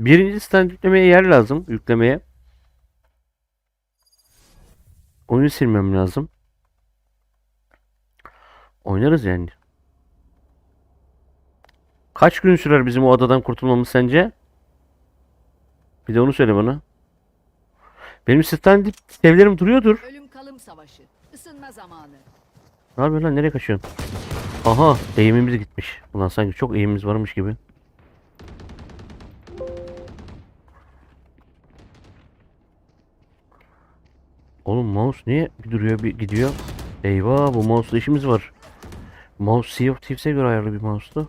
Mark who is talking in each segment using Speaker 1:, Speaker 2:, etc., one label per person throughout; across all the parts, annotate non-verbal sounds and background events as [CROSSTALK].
Speaker 1: Birinci stand yüklemeye yer lazım. Yüklemeye. Oyunu silmem lazım. Oynarız yani. Kaç gün sürer bizim o adadan kurtulmamız sence? Bir de onu söyle bana. Benim stand evlerim duruyordur.
Speaker 2: Ölüm kalım savaşı. Isınma zamanı.
Speaker 1: Ne yapıyorsun lan? Nereye kaçıyorsun? Aha, eğimimiz gitmiş. Ulan sanki çok eğimimiz varmış gibi. Oğlum mouse niye duruyor bir gidiyor? Eyvah bu mouse'da işimiz var. Mouse Sea of Thieves'e göre ayarlı bir mouse'tu.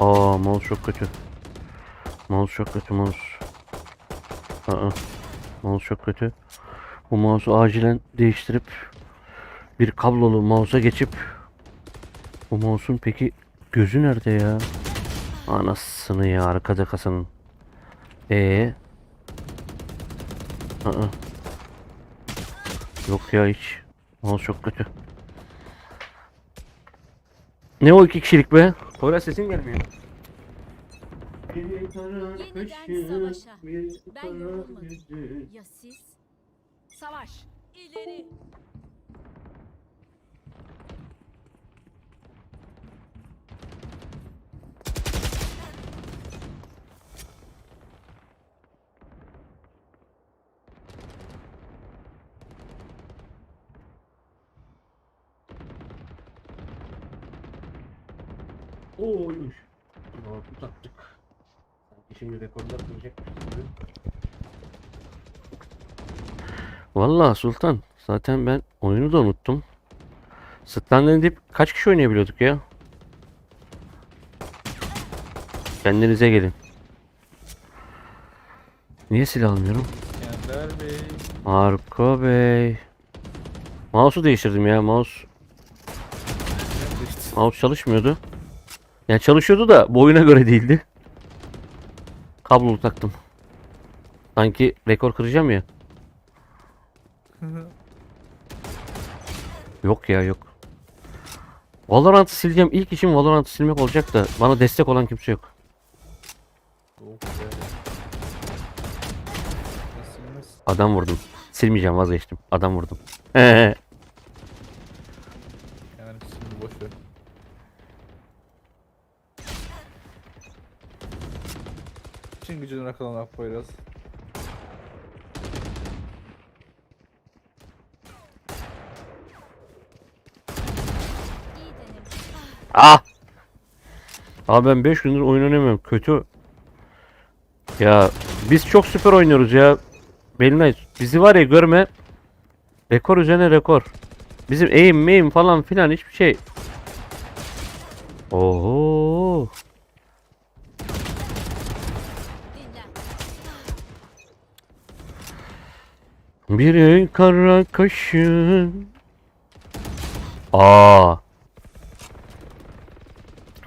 Speaker 1: Aa mouse çok kötü. Mouse çok kötü mouse. Aa, mouse çok kötü. Bu mouse'u acilen değiştirip bir kablolu mouse'a geçip bu mouse'un peki gözü nerede ya? Anasını ya arkada kasanın. Ee. Aa. Yok ya hiç. Mouse çok kötü. Ne o iki kişilik be? Poyraz sesin gelmiyor.
Speaker 3: Yeniden savaşa. Ben yorulmadım. Ya siz?
Speaker 2: Savaş.
Speaker 3: İleri.
Speaker 1: Oymuş. Doğru taktık. Sanki şimdi rekorlar kıracakmış gibi. Vallahi Sultan zaten ben oyunu da unuttum. Stanley'de hep kaç kişi oynayabiliyorduk ya? Kendinize gelin. Niye silah almıyorum?
Speaker 4: Bey.
Speaker 1: Marco Bey. Mouse'u değiştirdim ya. Mouse? Mouse çalışmıyordu. Yani çalışıyordu da boyuna göre değildi. Kablolu taktım. Sanki rekor kıracağım ya. [LAUGHS] Yok ya yok. Valorant'ı sileceğim. İlk işim Valorant'ı silmek olacak da bana destek olan kimse yok. Adam vurdum. Silmeyeceğim vazgeçtim. Adam vurdum. [LAUGHS]
Speaker 4: Yani şimdi boş ver. Çin gücünü abi Poyraz.
Speaker 1: Ah! Abi ben 5 gündür oyun oynamıyorum. Kötü. Ya biz çok süper oynuyoruz ya. Belinay bizi var ya görme. Rekor üzerine rekor. Bizim aim maim falan filan hiçbir şey. Oho.
Speaker 3: Dinlen.
Speaker 1: Bir kara kaşın. Aa.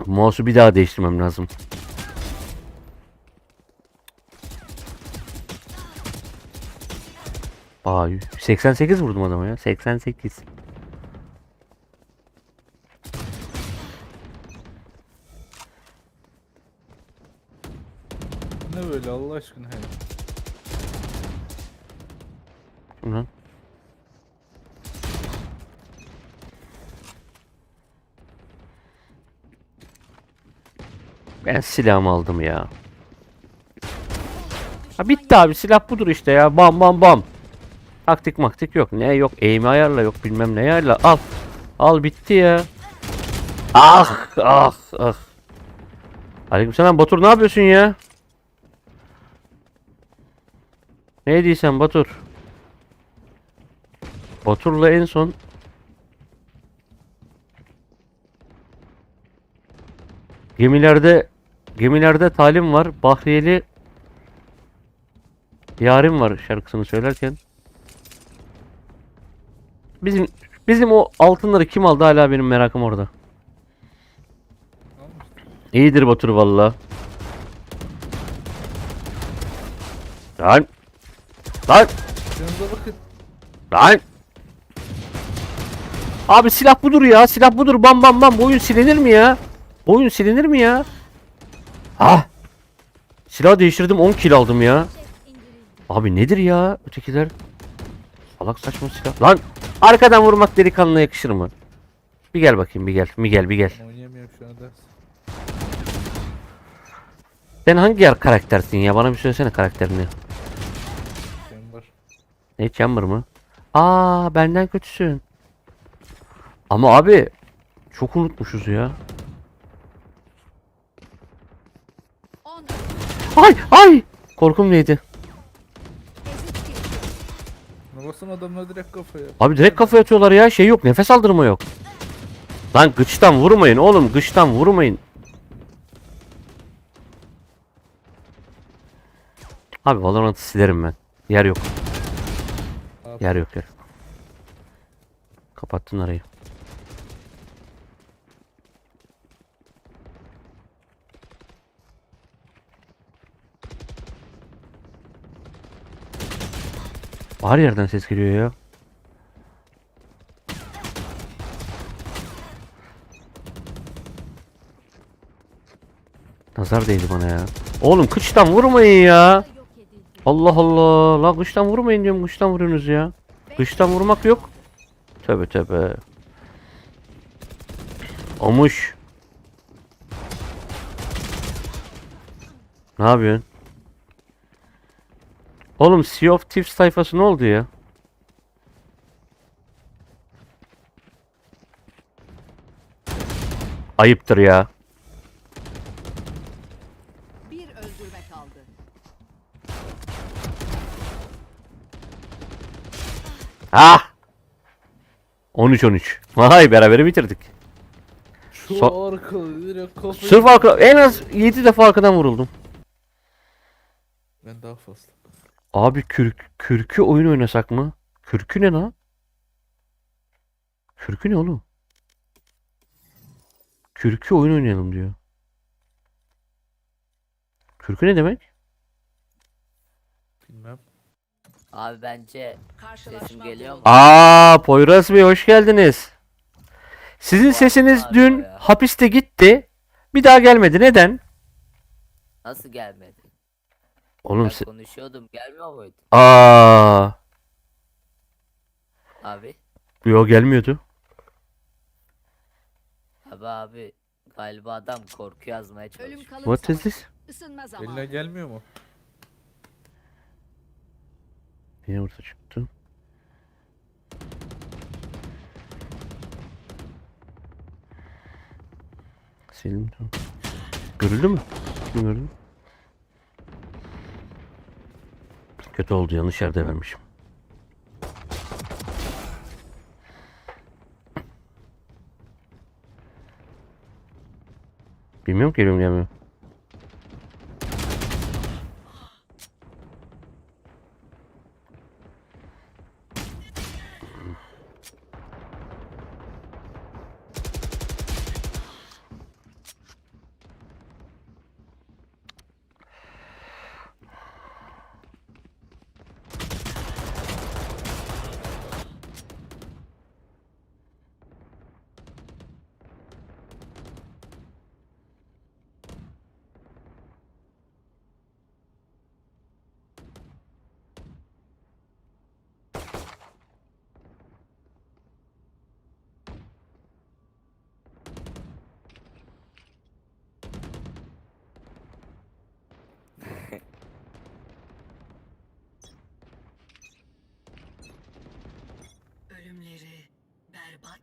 Speaker 1: Mouse'u bir daha değiştirmem lazım. Aa 88 vurdum adama ya. 88.
Speaker 4: Ne böyle Allah aşkına he.
Speaker 1: Kim lan? Ben silahımı aldım ya. Ha bitti abi silah budur işte ya. Bam bam bam. Taktik maktik yok. Ne yok eğimi ayarla yok bilmem ne ayarla. Al. Al bitti ya. Ah ah ah. Aleykümselam Batur ne yapıyorsun ya? Ne diysen Batur? Batur'la en son gemilerde gemilerde talim var. Bahriyeli yarim var şarkısını söylerken. Bizim bizim o altınları kim aldı hala benim merakım orada. İyidir Batur valla. Lan. Lan. Lan. Abi silah budur ya. Silah budur. Bam bam bam. Bu oyun silinir mi ya? Bu oyun silinir mi ya? Ah. Silah değiştirdim 10 kill aldım ya. Abi nedir ya ötekiler? Salak saçma silah. Lan arkadan vurmak delikanlına yakışır mı? Bir gel bakayım bir gel. Bir gel bir gel.
Speaker 4: Ben oynayamıyorum şu anda.
Speaker 1: Sen hangi yer karaktersin ya? Bana bir söylesene karakterini.
Speaker 4: Var.
Speaker 1: Ne Chamber mı? Aa benden kötüsün. Ama abi çok unutmuşuz ya.
Speaker 2: 10
Speaker 1: Ay ay korkum neydi?
Speaker 2: ezik geçti.
Speaker 4: Ne basın adamlar direkt kafaya.
Speaker 1: Abi direkt kafa atıyorlar ya şey yok nefes aldırma yok. Lan gıçtan vurmayın oğlum gıçtan vurmayın. Abi Valorant'ı silerim ben. Yer yok. Yer yok yer. Kapattın arayı. Her yerden ses geliyor ya. Nazar değdi bana ya. Oğlum kıçtan vurmayın ya. Allah Allah. La kıştan vurmayın diyorum kıştan vuruyorsunuz ya. Kıştan vurmak yok. Tövbe tövbe. Omuş. Ne yapıyorsun? Oğlum Sea of Thieves sayfası ne oldu ya? Ayıptır ya.
Speaker 2: Bir öldürme kaldı.
Speaker 1: Ah! 13-13. Vay beraber bitirdik.
Speaker 4: Şu
Speaker 1: So-
Speaker 4: direkt.
Speaker 1: Sırf arka en az 7 defa arkadan vuruldum.
Speaker 4: Ben daha fazla.
Speaker 1: Abi kürk, kürkü oyun oynasak mı? Kürkü ne lan? Kürkü ne oğlum? Kürkü oyun oynayalım diyor. Kürkü ne demek?
Speaker 4: Bilmem.
Speaker 5: Abi bence sesim geliyor mu?
Speaker 1: Aa, Poyraz Bey hoş geldiniz. Sizin sesiniz dün
Speaker 5: ya.
Speaker 1: hapiste gitti. Bir daha gelmedi. Neden?
Speaker 5: Nasıl gelmedi?
Speaker 1: Oğlum
Speaker 5: Ben
Speaker 1: se-
Speaker 5: konuşuyordum gelmiyor muydu?
Speaker 1: Aa,
Speaker 5: Abi.
Speaker 1: yo gelmiyordu.
Speaker 5: Abi abi. Galiba adam korku yazmaya
Speaker 2: Ölüm
Speaker 5: çalışıyor.
Speaker 2: kalım
Speaker 1: What is
Speaker 2: savaşı.
Speaker 1: this?
Speaker 2: Isınma zamanı.
Speaker 4: Eline gelmiyor mu?
Speaker 1: Yine orta çıktı. Selim tamam. Görüldü mü? Kim gördü? Kötü oldu yanlış yerde vermişim. Bilmiyorum geliyorum gelmiyor.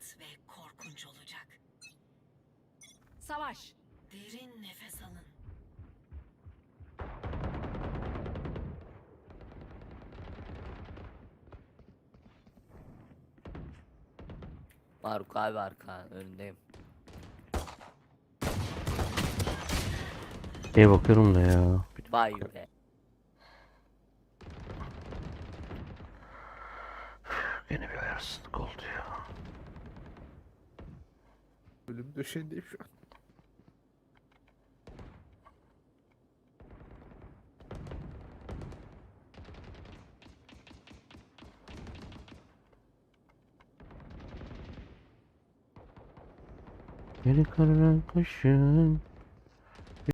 Speaker 6: Berbat ve korkunç olacak.
Speaker 2: Savaş.
Speaker 6: Derin nefes alın.
Speaker 5: Maruk abi arka önündeyim.
Speaker 1: Neye bakıyorum da ya.
Speaker 5: Vay be.
Speaker 4: Ölüm döşeğindeyim şu an.
Speaker 1: Beni kararan kaşın